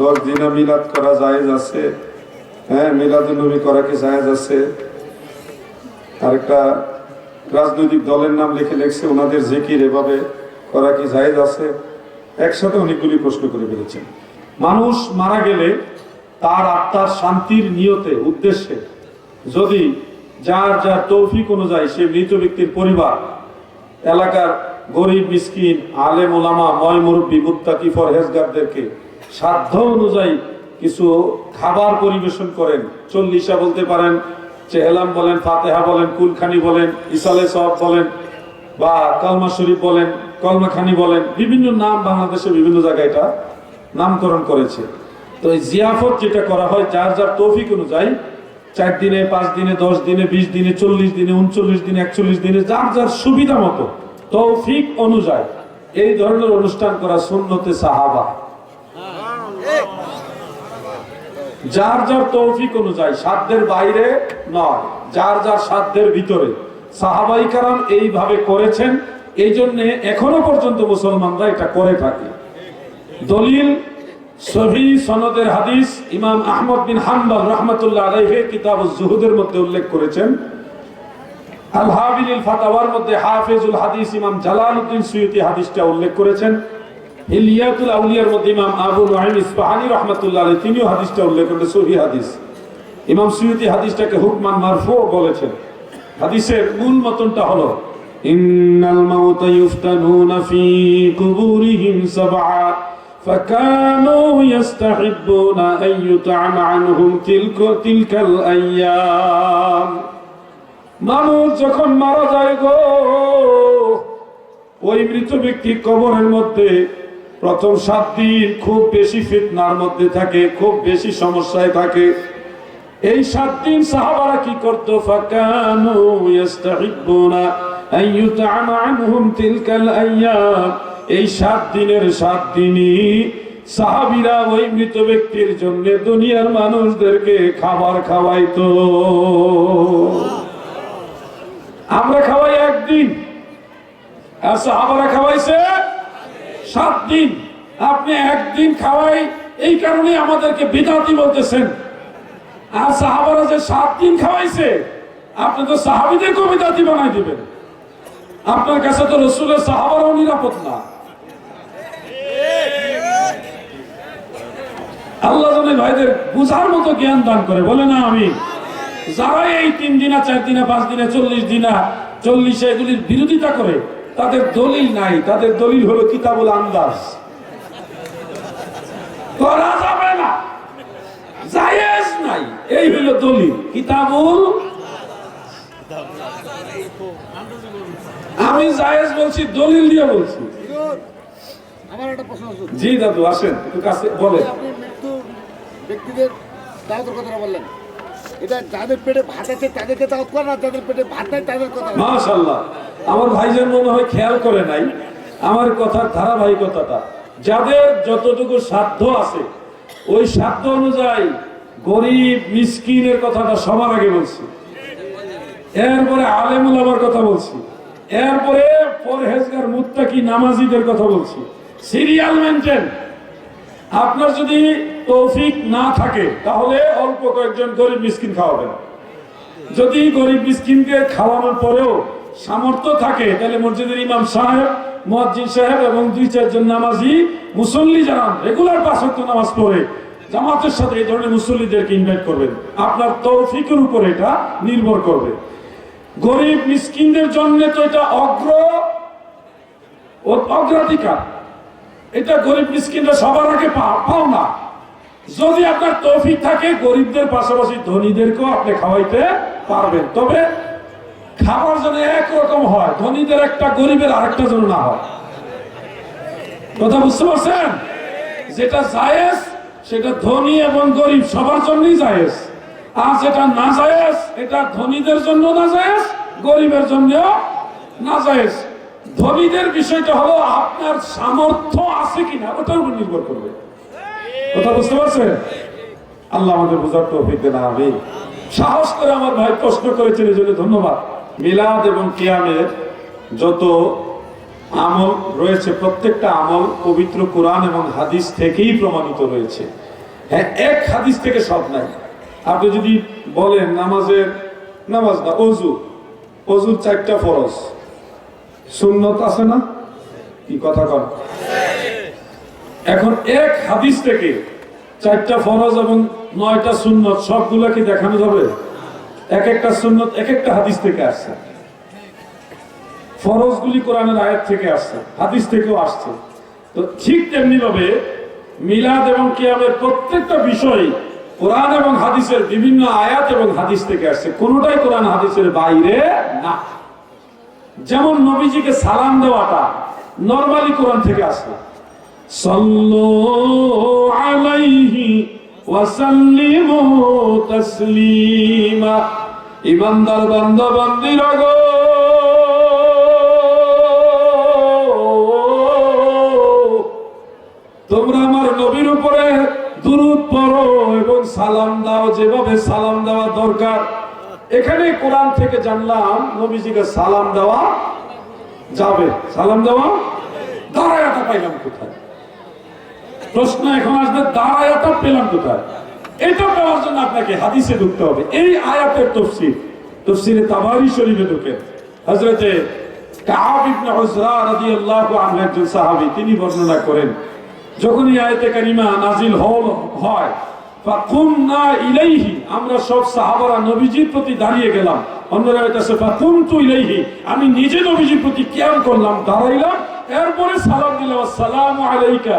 দশ দিনা মিলাদ করা জায়েজ আছে। হ্যাঁ মিলাদুল নবী করা কি জায়েজ আছে? আরেকটা রাজনৈতিক দলের নাম লিখে লিখছে, ওনাদের জেকির এভাবে করা কি জায়েজ আছে? একসাথে অনেকগুলি প্রশ্ন করে ফেলেছেন। মানুষ মারা গেলে তার আত্মার শান্তির নিয়তে, উদ্দেশ্যে যদি যার যার তৌফিক অনুযায়ী সে মৃত ব্যক্তির পরিবার, এলাকার গরিব, মিসকিন, আলেম, ওলামা, ময় মুরব্বী, মুত্তাকি, ফরহেজগারদেরকে সাধ্য অনুযায়ী কিছু খাবার পরিবেশন করেন। চল্লিশা বলতে পারেন, চেহলাম বলেন, ফাতেহা বলেন, কুলখানি বলেন, ইসালে সব বলেন, বা কলমা শরীফ বলেন, কলমাখানি বলেন, বিভিন্ন নাম বাংলাদেশে বিভিন্ন জায়গায় এটা নামকরণ করেছে। তো এই জিয়াফত যেটা করা হয়, যার যার তৌফিক অনুযায়ী চার দিনে, পাঁচ দিনে, দশ দিনে, বিশ দিনে, চল্লিশ দিনে, উনচল্লিশ দিনে, একচল্লিশ দিনে, যার যার সুবিধা মতো, তৌফিক অনুযায়ী এই ধরনের অনুষ্ঠান করা সুন্নতে সাহাবা। যার যার তৌফিক অনুযায়ী, সাধ্যের বাইরে নয়, যার যার সাধ্যের ভিতরে। সাহাবাই কারাম এইভাবে করেছেন এই জন্যে এখনও পর্যন্ত মুসলমানরা এটা করে থাকে। দলিল, সহি সনদের হাদিস ইমাম আহমদ বিন হাম্বল রহমতুল্লাহ আলাইহে কিতাব জুহুদের মধ্যে উল্লেখ করেছেন। আল হাবিল ফাতাওয়ার মধ্যে হাফেজুল হাদিস ইমাম জালালউদ্দিন সুয়ুতি হাদিসটা উল্লেখ করেছেন। হিলিয়াতুল আউলিয়ার মধ্যে ইমাম আবু নাইম ইসফাহানি রহমতুল্লাহ আলাইহি তিনিও হাদিসটা উল্লেখ করেন সহি হাদিস ইমাম সুয়ুতি হাদিসটাকে হুকমান মারফু বলেছেন হাদিসের মূল মতনটা হলো ইন্নাল মাউতা ইফতানুনা ফি কুবুরিহিম সাবআ فكانوا يستحبون أن يطعم عنهم تلك تلك الأيام মানুষ যখন মারা যায় গো ওই মৃত ব্যক্তি কবরের মধ্যে প্রথম সাত দিন খুব বেশি ফিতনার মধ্যে থাকে, খুব বেশি সমস্যায় থাকে। এই সাত দিন সাহাবারা কি করতো? এই সাত দিনের সাত দিনই সাহাবীরা ওই মৃত ব্যক্তির জন্য দুনিয়ার মানুষদেরকে খাবার খাওয়াইতো। আমরা খাওয়াই একদিন। আর সাহাবারা খাওয়াইছে? সাত দিন আপনি একদিন খাওয়াই, এই কারণে আমাদেরকে বিদাতি বলতেছেন। আর সাহাবারা যে সাত দিন খাওয়াইছে, আপনি তো সাহাবিদেরকেও বিদাতি বানাই দিবেন। আপনার কাছে তো রসুলের সাহাবারাও নিরাপদ না। আল্লাহ জানে ভাইদের বুঝার মতো জ্ঞান দান করে, বলে না আমি। যারা এই তিন দিনা, চার দিনা, পাঁচ দিনা, চল্লিশ দিনা, চল্লিশে এগুলির বিরোধিতা করে তাদের দলিল নাই তাদের দলিল হলো কিতাবুল আন্দাজ। করা যাবে না জায়েজ নাই এই হলো দলিল কিতাবুল আমি জায়েজ বলছি দলিল দিয়ে বলছি। আমার একটা প্রশ্ন আছে। জি দাদু আসেন একটু কাছে বলে আপনি মৃত্যু ব্যক্তিদের দাওয়াতের কথাটা বললেন। এটা যাদের পেটে ভাত আছে তাদেরকে দাওয়াত করেন না যাদের পেটে ভাত নাই তাদের কথা মাশাল্লাহ আমার ভাইজন মনে হয় খেয়াল করে নাই আমার কথার ধারাবাহিকতাটা। যাদের যতটুকু সাধ্য আছে, ওই সাধ্য অনুযায়ী গরিব, মিসকিনের কথাটা সবার আগে বলছি। এরপরে আলেমুল আমার কথা বলছি। এরপরে পরহেজগার, মুত্তাকি, নামাজিদের কথা বলছি। Serial maintain. আপনার যদি তৌফিক না থাকে, তাহলে অল্প কয়েকজন গরিব মিসকিন খাওয়াবেন। যদি গরিব মিসকিনকে খাওয়ানোর পরেও সামর্থ্য থাকে, তাহলে মসজিদের ইমাম সাহেব মসজিদ সাহেব এবং দুই চারজন নামাজি মুসল্লি জানান রেগুলার পাঁচ নামাজ পড়ে, জামাতের সাথে এই ধরনের মুসল্লিদেরকে ইনভাইট করবেন। আপনার তৌফিকের উপর এটা নির্ভর করবে। গরিব মিসকিনদের জন্য তো এটা অগ্র, অগ্রাধিকার। এটা গরিব মিসকিনরা সবার আগে পাও না যদি আপনার তৌফিক থাকে, গরিবদের পাশাপাশি ধনীদেরকেও আপনি খাওয়াইতে পারবেন। তবে খাবার যেন একরকম হয়, ধনীদের একটা, গরিবের আরেকটা যেন না হয়। কথা বুঝতে পারছেন? যেটা জায়েজ, সেটা ধনী এবং গরিব সবার জন্যই জায়েজ। আর যেটা না জায়েজ, এটা ধনীদের জন্য না জায়েজ, গরিবের জন্য না জায়েজ। ধনীদের বিষয়টা হলো আপনার সামর্থ্য আছে কিনা, ওটার উপর নির্ভর করবে। কথা বুঝতে পারছেন? আল্লাহ আমাদের বোঝার তৌফিক দেন আমি সাহস করে আমার ভাই প্রশ্ন করেছেন, এই জন্য ধন্যবাদ। মিলাদ এবং কিয়ামের যত আমল রয়েছে, প্রত্যেকটা আমল পবিত্র কোরআন এবং হাদিস থেকেই প্রমাণিত রয়েছে। হ্যাঁ এক হাদিস থেকে সব নাই। আপনি যদি বলেন নামাজের নামাজ না, অজু, অজুর চারটা ফরজ। সুন্নত আছে না? কি কথা কন? এখন এক হাদিস থেকে চারটা ফরজ এবং নয়টা সুন্নত সবগুলা কি দেখানো যাবে? এক একটা সুন্নত, এক একটা হাদিস থেকে আসছে। ফরজগুলি কোরআনের আয়াত থেকে আসছে, হাদিস থেকেও আসছে। তো ঠিক তেমনি ভাবে মিলাদ এবং কিয়ামের প্রত্যেকটা বিষয় কোরআন এবং হাদিসের বিভিন্ন আয়াত এবং হাদিস থেকে আসছে। কোনোটাই কোরআন হাদিসের বাইরে না। যেমন নবীজিকে সালাম দেওয়াটা নর্মালি কোরআন থেকে আসে সল্লু আলাইহি ওয়াসাল্লিমু তাসলিমা। ইমানদার বান্দা বান্দিরা গো তোমরা আমার নবীর উপরে দুরুদ পড়ো এবং সালাম দাও, যেভাবে সালাম দেওয়া দরকার। এখানে কোরআন থেকে জানলাম, নবীজিকে সালাম দেওয়া যাবে। সালাম দেওয়া? দাঁড়ায়াটা পাইলাম কোথায়? প্রশ্ন এখন আসবে দাঁড়ায়াটা পেলাম কোথায়? এটা পাওয়ার জন্য আপনাকে হাদিসে ঢুকতে হবে। এই আয়াতের তফসির তফসিরে তাবারি শরীফে ঢুকে হজরতে তিনি বর্ণনা করেন, যখন দাঁড়িয়ে গেলাম। আমি নিজে নবীজির প্রতি কিয়াম করলাম, দাঁড়াইলাম, এরপরে সালাম দিলাম, আসসালামু আলাইকা